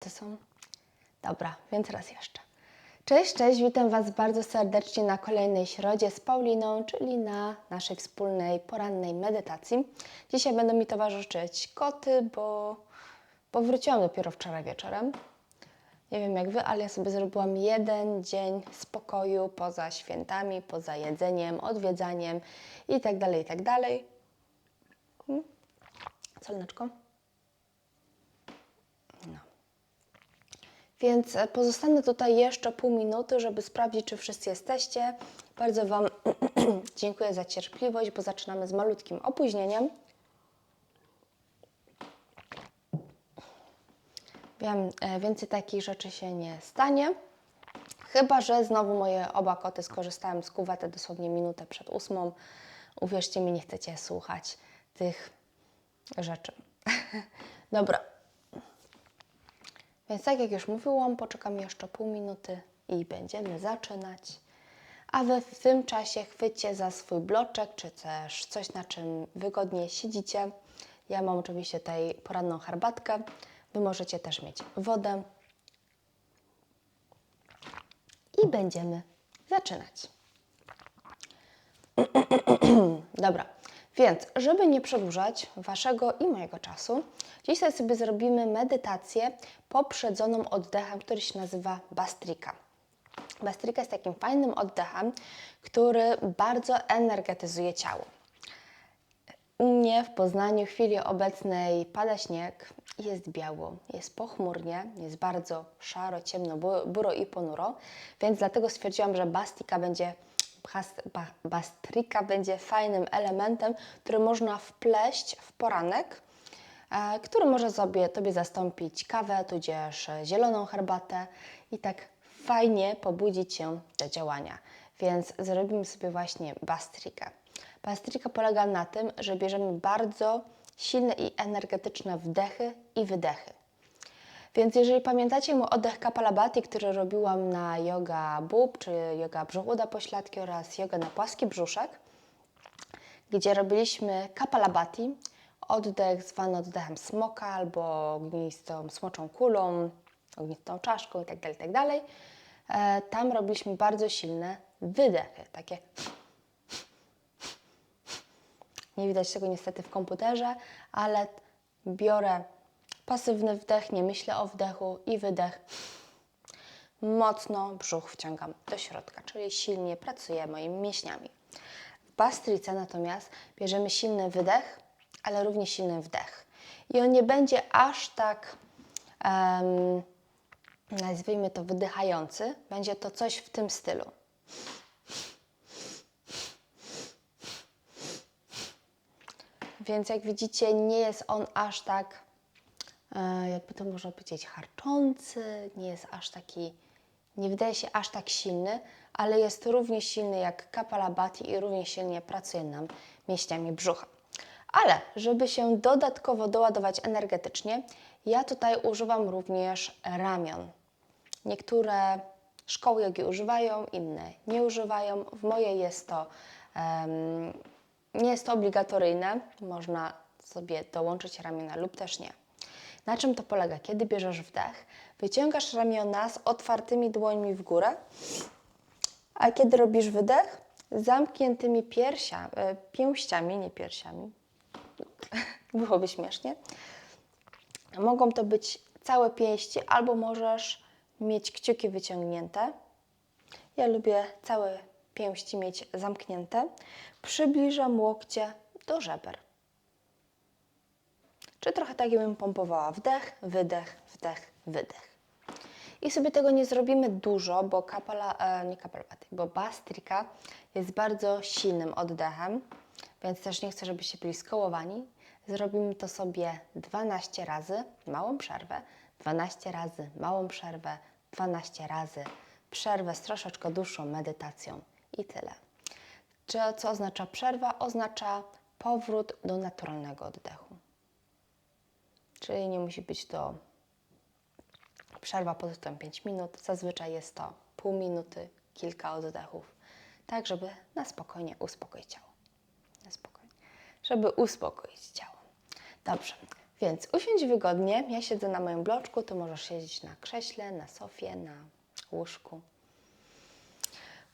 To są. Dobra, więc raz jeszcze. Cześć, cześć, witam Was bardzo serdecznie na kolejnej środzie z Pauliną, czyli na naszej wspólnej porannej medytacji. Dzisiaj będą mi towarzyszyć koty, bo, bo wróciłam dopiero wczoraj wieczorem. Nie wiem jak Wy, ale ja sobie zrobiłam jeden dzień spokoju poza świętami, poza jedzeniem, odwiedzaniem i tak dalej, i tak dalej. Mm. Solneczko? Więc e, pozostanę tutaj jeszcze pół minuty, żeby sprawdzić, czy wszyscy jesteście. Bardzo Wam dziękuję za cierpliwość, bo zaczynamy z malutkim opóźnieniem. Wiem, e, więcej takich rzeczy się nie stanie. Chyba, że znowu moje oba koty skorzystają z kuwety dosłownie minutę przed ósmą. Uwierzcie mi, nie chcecie słuchać tych rzeczy. Dobra. Więc tak jak już mówiłam, poczekam jeszcze pół minuty i będziemy zaczynać. A wy w tym czasie chwyćcie za swój bloczek, czy też coś, na czym wygodnie siedzicie. Ja mam oczywiście tutaj poranną herbatkę. Wy możecie też mieć wodę. I będziemy zaczynać. Dobra, więc żeby nie przedłużać Waszego i mojego czasu, dzisiaj sobie zrobimy medytację poprzedzoną oddechem, który się nazywa Bastrika. Bastrika jest takim fajnym oddechem, który bardzo energetyzuje ciało. U mnie w Poznaniu w chwili obecnej pada śnieg, jest biało, jest pochmurnie, jest bardzo szaro, ciemno, bu- buro i ponuro, więc dlatego stwierdziłam, że bastika będzie, bastrika będzie fajnym elementem, który można wpleść w poranek, e, który może sobie Tobie zastąpić kawę, tudzież zieloną herbatę i tak fajnie pobudzić się do działania. Więc zrobimy sobie właśnie bastrikę. Bastrika polega na tym, że bierzemy bardzo silne i energetyczne wdechy i wydechy. Więc jeżeli pamiętacie mój oddech Kapalabhati, który robiłam na yoga bób, czy yoga brzuchuda pośladki oraz yoga na płaski brzuszek, gdzie robiliśmy Kapalabhati, oddech zwany oddechem smoka albo ognistą smoczą kulą, ognistą czaszką itd., itd. E, Tam robiliśmy bardzo silne wydechy, takie nie widać tego niestety w komputerze, ale biorę pasywny wdech, nie myślę o wdechu i wydech. Mocno brzuch wciągam do środka, czyli silnie pracuję moimi mięśniami. W bastrice natomiast bierzemy silny wydech, ale również silny wdech. I on nie będzie aż tak, em, nazwijmy to, wydychający. Będzie to coś w tym stylu. Więc jak widzicie, nie jest on aż tak, jakby to można powiedzieć, harczący, nie jest aż taki, nie wydaje się aż tak silny, ale jest równie silny jak Kapalabhati i równie silnie pracuje nam mięśniami brzucha. Ale żeby się dodatkowo doładować energetycznie, ja tutaj używam również ramion. Niektóre szkoły jogi używają, inne nie używają. W mojej jest to em, nie jest to obligatoryjne, można sobie dołączyć ramiona lub też nie. Na czym to polega? Kiedy bierzesz wdech, wyciągasz ramiona z otwartymi dłońmi w górę, a kiedy robisz wydech, zamkniętymi piersia, e, pięściami, nie piersiami, byłoby śmiesznie. Mogą to być całe pięści, albo możesz mieć kciuki wyciągnięte. Ja lubię całe pięści mieć zamknięte. Przybliżam łokcie do żeber. Czy trochę tak, jakbym pompowała wdech, wydech, wdech, wydech. I sobie tego nie zrobimy dużo, bo kapala, e, nie kapalpaty, bo bastrika jest bardzo silnym oddechem, więc też nie chcę, żebyście byli skołowani. Zrobimy to sobie 12 razy, małą przerwę, 12 razy, małą przerwę, 12 razy, przerwę z troszeczkę dłuższą medytacją i tyle. Czy, co oznacza przerwa? Oznacza powrót do naturalnego oddechu. Czyli nie musi być to przerwa pod tytułem 5 minut. Zazwyczaj jest to pół minuty, kilka oddechów, tak żeby na spokojnie uspokoić ciało. Na spokojnie. Żeby uspokoić ciało. Dobrze. Więc usiądź wygodnie. Ja siedzę na moim bloczku, to możesz siedzieć na krześle, na sofie, na łóżku.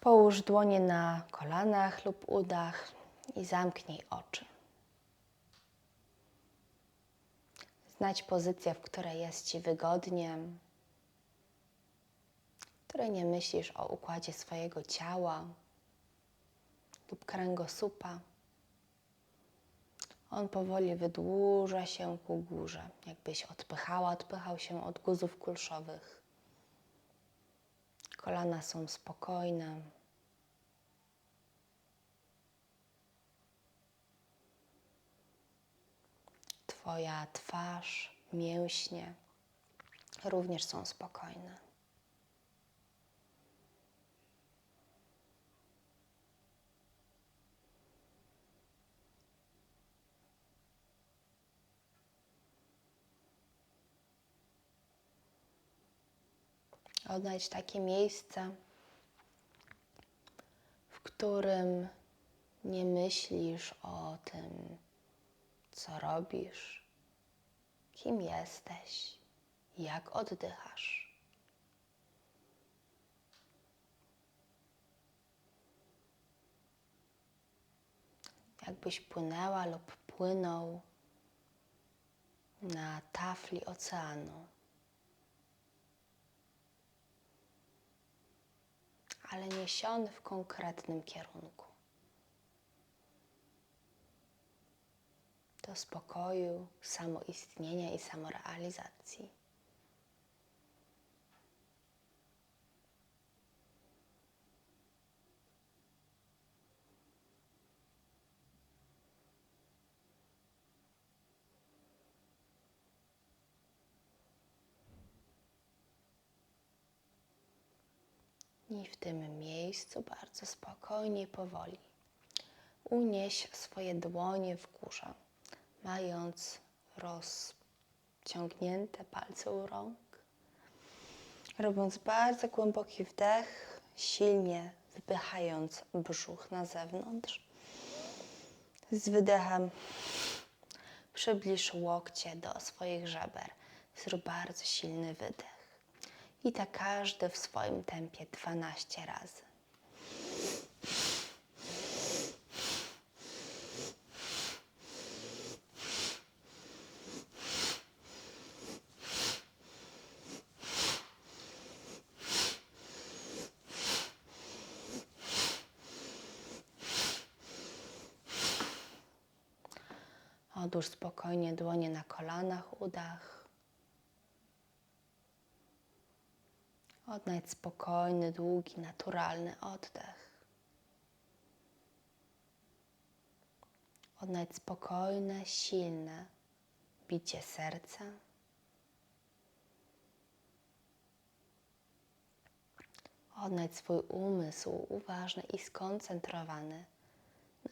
Połóż dłonie na kolanach lub udach i zamknij oczy. Znajdź pozycję, w której jest Ci wygodnie, w której nie myślisz o układzie swojego ciała lub kręgosłupa. On powoli wydłuża się ku górze, jakbyś odpychała, odpychał się od guzów kulszowych. Kolana są spokojne. Twoja twarz, mięśnie również są spokojne. Odnajdź takie miejsce, w którym nie myślisz o tym, co robisz, kim jesteś, jak oddychasz. Jakbyś płynęła lub płynął na tafli oceanu. ale niesiony w konkretnym kierunku. Do spokoju, samoistnienia i samorealizacji. I w tym miejscu bardzo spokojnie i powoli unieś swoje dłonie w górze, mając rozciągnięte palce u rąk, robiąc bardzo głęboki wdech, silnie wypychając brzuch na zewnątrz. Z wydechem przybliż łokcie do swoich żeber. Zrób bardzo silny wydech. I tak każdy w swoim tempie 12 razy. Odłóż spokojnie dłonie na kolanach, udach. Odnajdź spokojny, długi, naturalny oddech. Odnajdź spokojne, silne bicie serca. Odnajdź swój umysł uważny i skoncentrowany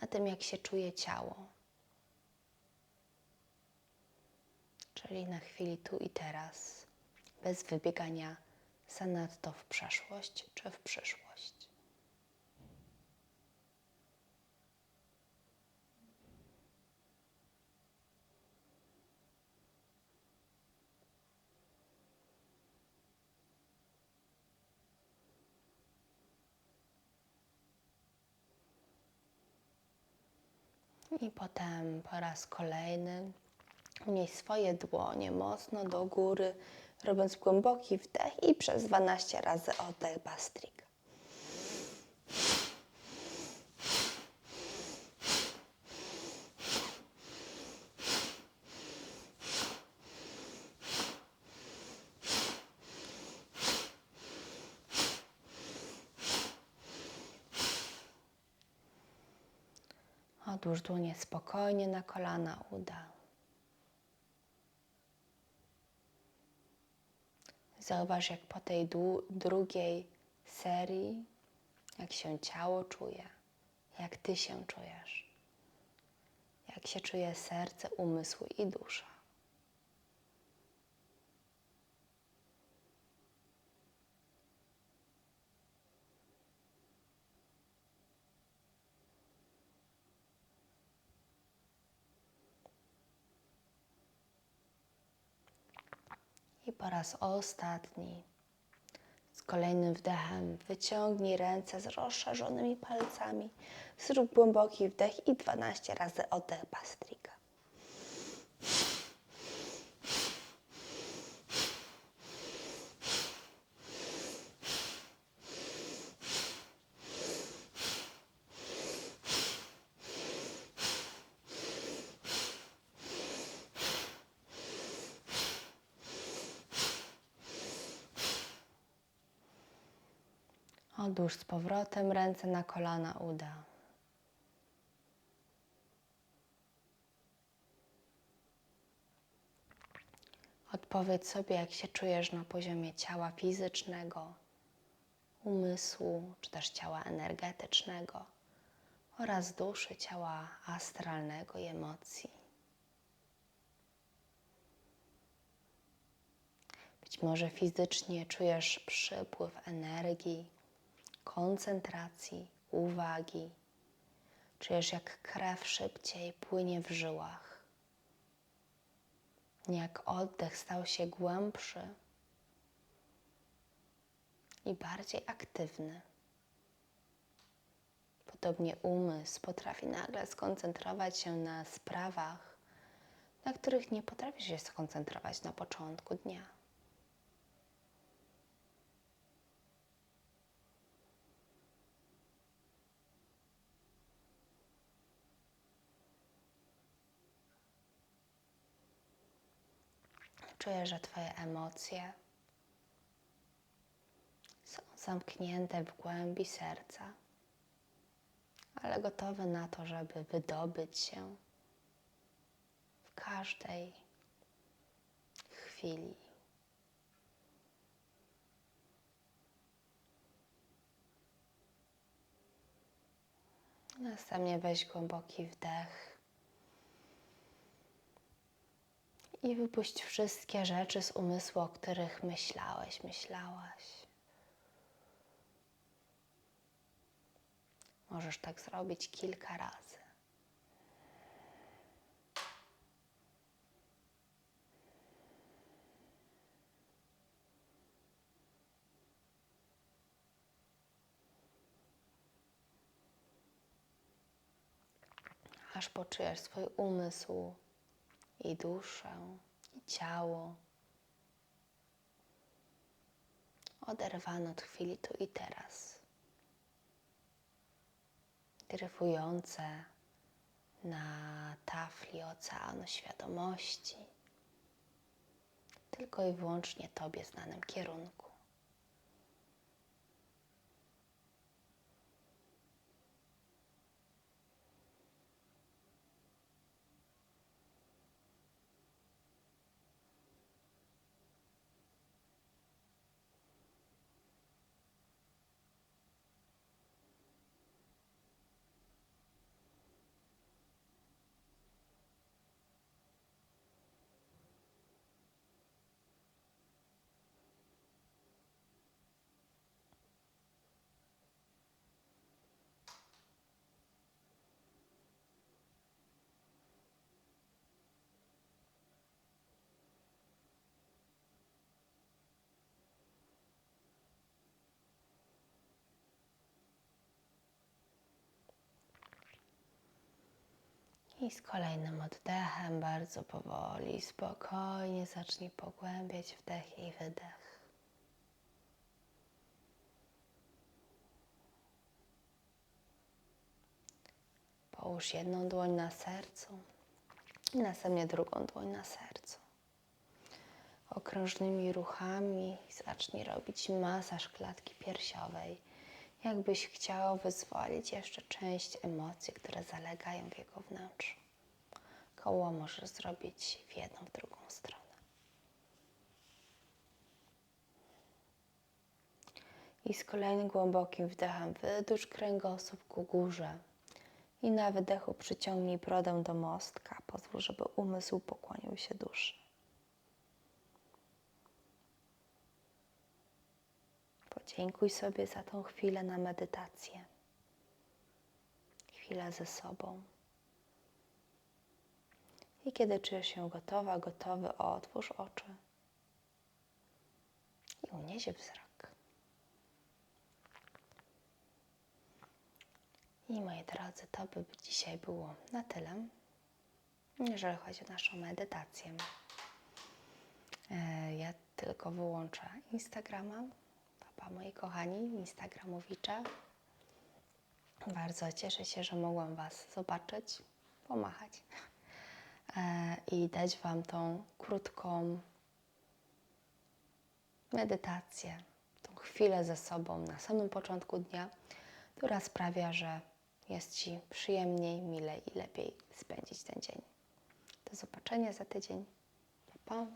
na tym, jak się czuje ciało. Czyli na chwili tu i teraz, bez wybiegania zanadto w przeszłość czy w przyszłość. I potem po raz kolejny unieś swoje dłonie mocno do góry, robiąc głęboki wdech i przez 12 razy oddech Bastrik. Odłóż dłonie spokojnie na kolana, uda. Zauważ, jak po tej drugiej serii, jak się ciało czuje, jak Ty się czujesz, jak się czuje serce, umysł i dusza. Po raz ostatni. Z kolejnym wdechem wyciągnij ręce z rozszerzonymi palcami. Zrób głęboki wdech i 12 razy oddech Bastrika. Odłóż z powrotem ręce na kolana uda. Odpowiedz sobie, jak się czujesz na poziomie ciała fizycznego, umysłu, czy też ciała energetycznego oraz duszy, ciała astralnego i emocji. Być może fizycznie czujesz przypływ energii, koncentracji, uwagi. Czujesz, jak krew szybciej płynie w żyłach jak oddech stał się głębszy i bardziej aktywny. Podobnie umysł potrafi nagle skoncentrować się na sprawach, na których nie potrafisz się skoncentrować na początku dnia. Czuję, że Twoje emocje są zamknięte w głębi serca, ale gotowe na to, żeby wydobyć się w każdej chwili. Następnie weź głęboki wdech. I wypuść wszystkie rzeczy z umysłu, o których myślałeś, myślałaś. Możesz tak zrobić kilka razy. Aż poczujesz swój umysł i duszę, i ciało. Oderwane od chwili tu i teraz. Dryfujące na tafli oceanu świadomości, tylko i wyłącznie Tobie znanym kierunku. I z kolejnym oddechem bardzo powoli, spokojnie zacznij pogłębiać wdech i wydech. Połóż jedną dłoń na sercu i następnie drugą dłoń na sercu. Okrążnymi ruchami zacznij robić masaż klatki piersiowej jakbyś chciał wyzwolić jeszcze część emocji, które zalegają w jego wnętrzu. Koło możesz zrobić w jedną, w drugą stronę. I z kolejnym głębokim wdechem wydłuż kręgosłup ku górze. I na wydechu przyciągnij brodę do mostka. Pozwól, żeby umysł pokłonił się duszy. Podziękuj sobie za tą chwilę na medytację. Chwilę ze sobą. I kiedy czujesz się gotowa, gotowy, otwórz oczy. podniesie wzrok. I moi drodzy, to by dzisiaj było na tyle, jeżeli chodzi o naszą medytację. E, Ja tylko wyłączę Instagrama. Moi kochani, Instagramowicze. Bardzo cieszę się, że mogłam Was zobaczyć, pomachać e, i dać Wam tą krótką medytację, tą chwilę ze sobą na samym początku dnia, która sprawia, że jest Ci przyjemniej, milej i lepiej spędzić ten dzień. Do zobaczenia za tydzień. Pa, pa.